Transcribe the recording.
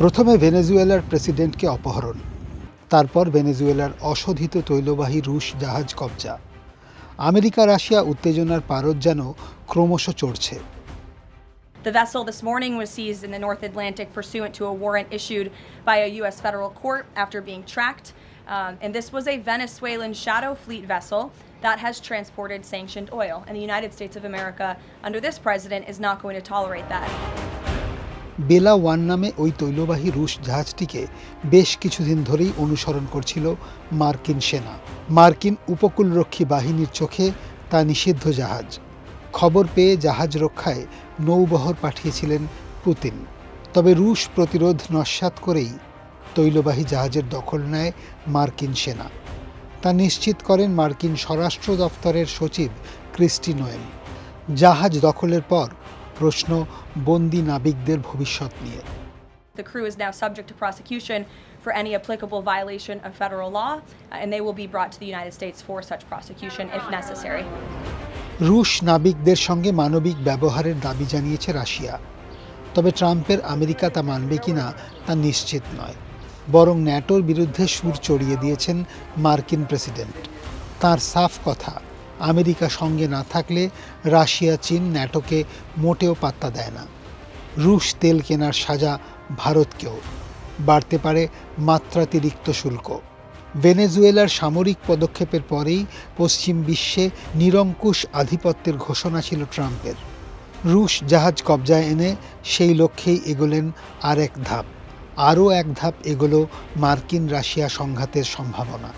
প্রথমে ভেনেজুয়েলার প্রেসিডেন্টকে অপহরণ তারপর ভেনেজুয়েলার অশোধিত তৈলবাহী রুশ জাহাজ কবজা আমেরিকা রাশিয়া উত্তেজনার পারদ যেন ক্রমশ চড়ছে The vessel this morning was seized in the North Atlantic pursuant to a warrant issued by a U.S. federal court after being tracked. Um, and this was a Venezuelan shadow fleet vessel that has transported sanctioned oil. And the United States of America, under this president, is not going to tolerate that. Bella one নামে ওই তৈলবাহী রুশ জাহাজটিকে বেশ কিছুদিন ধরেই অনুসরণ করছিল মার্কিন সেনা। মার্কিন উপকূলরক্ষী বাহিনীর চোখে তা নিষিদ্ধ জাহাজ। খবর পেয়ে জাহাজ রক্ষায় নৌবহর পাঠিয়েছিলেন পুতিন। তবে রুশ প্রতিরোধ নস্যাৎ করেই তৈলবাহী জাহাজের দখল নেয় মার্কিন সেনা। তা নিশ্চিত করেন মার্কিন স্বরাষ্ট্র দপ্তরের সচিব ক্রিস্টি নোয়েল জাহাজ দখলের পর প্রশ্ন বন্দি নাবিকদের ভবিষ্যৎ নিয়ে The crew is now subject to prosecution for any applicable violation of federal law, uh, and they will be brought to the United States for such prosecution if necessary. রুশ নাবিকদের সঙ্গে মানবিক ব্যবহারের দাবি জানিয়েছে রাশিয়া তবে ট্রাম্পের আমেরিকা তা মানবে কিনা তা নিশ্চিত নয় বরং ন্যাটোর বিরুদ্ধে সুর চড়িয়ে দিয়েছেন মার্কিন প্রেসিডেন্ট তার সাফ কথা আমেরিকা সঙ্গে না থাকলে রাশিয়া, চীন ন্যাটোকে মোটেও পাত্তা দেয় না। রুশ তেল কেনার সাজা ভারতকেও। বাড়তে পারে মাত্রাতিরিক্ত শুল্ক। ভেনেজুয়েলার সামরিক পদক্ষেপের পরেই পশ্চিম বিশ্বে নিরঙ্কুশ আধিপত্যের ঘোষণা ছিল ট্রাম্পের। রুশ জাহাজ কবজায় এনে সেই লক্ষ্যেই এগোলেন আর এক ধাপ। আরও এক ধাপ এগোলো মার্কিন রাশিয়া সংঘাতের সম্ভাবনা।